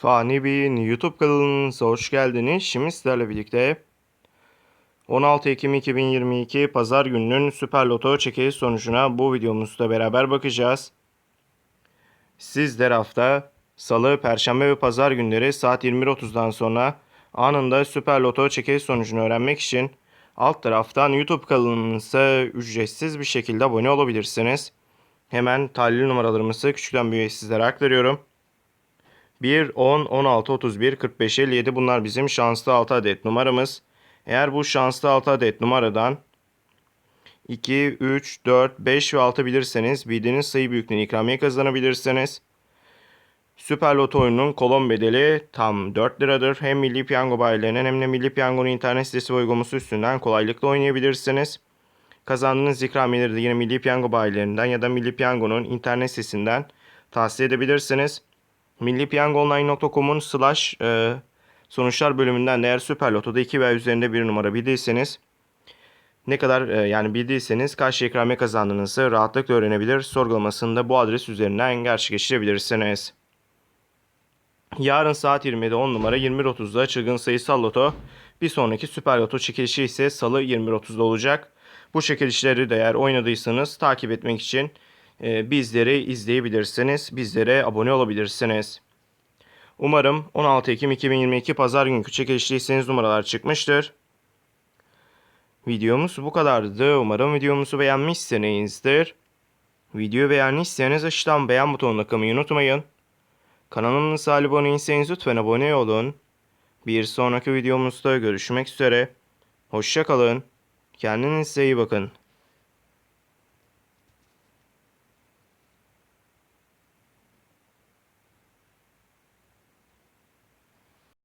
Fani Bey'in YouTube kanalınıza hoş geldiniz. Şimdi sizlerle birlikte 16 Ekim 2022 Pazar gününün Süper Loto çekiliş sonucuna bu videomuzda beraber bakacağız. Sizler hafta Salı, Perşembe ve Pazar günleri saat 21.30'dan sonra anında Süper Loto çekiliş sonucunu öğrenmek için alt taraftan YouTube kanalımıza ücretsiz bir şekilde abone olabilirsiniz. Hemen talihli numaralarımızı küçükten büyüğe sizlere aktarıyorum. 1, 10, 16, 31, 45, 57 bunlar bizim şanslı 6 adet numaramız. Eğer bu şanslı 6 adet numaradan 2, 3, 4, 5 ve 6 bilirseniz bildiğiniz sayı büyüklüğünü ikramiye kazanabilirsiniz. Süper Loto oyununun kolon bedeli tam 4 liradır. Hem Milli Piyango bayilerinin hem de Milli Piyango'nun internet sitesi ve uygulaması üstünden kolaylıkla oynayabilirsiniz. Kazandığınız ikramiyeleri de yine Milli Piyango bayilerinden ya da Milli Piyango'nun internet sitesinden tahsil edebilirsiniz. millipiyangoonline.com'un slash e, sonuçlar bölümünden de eğer Süper Loto'da 2 veya üzerinde bir numara bildiyseniz ne kadar e, yani bildiyseniz kaç şey ikramiye kazandığınızı rahatlıkla öğrenebilir. Sorgulamasını da bu adres üzerinden gerçekleştirebilirsiniz. Yarın saat 20'de 10 numara 21.30'da çılgın sayısal loto. Bir sonraki süper loto çekilişi ise salı 21.30'da olacak. Bu çekilişleri de eğer oynadıysanız takip etmek için bizleri izleyebilirsiniz. Bizlere abone olabilirsiniz. Umarım 16 Ekim 2022 Pazar günkü çekilişliyseniz numaralar çıkmıştır. Videomuz bu kadardı. Umarım videomuzu beğenmişsinizdir. Videoyu beğendiyseniz aşağıdan beğen butonuna kılmayı unutmayın. Kanalımıza abone değilseniz lütfen abone olun. Bir sonraki videomuzda görüşmek üzere. Hoşçakalın. Kendinize iyi bakın.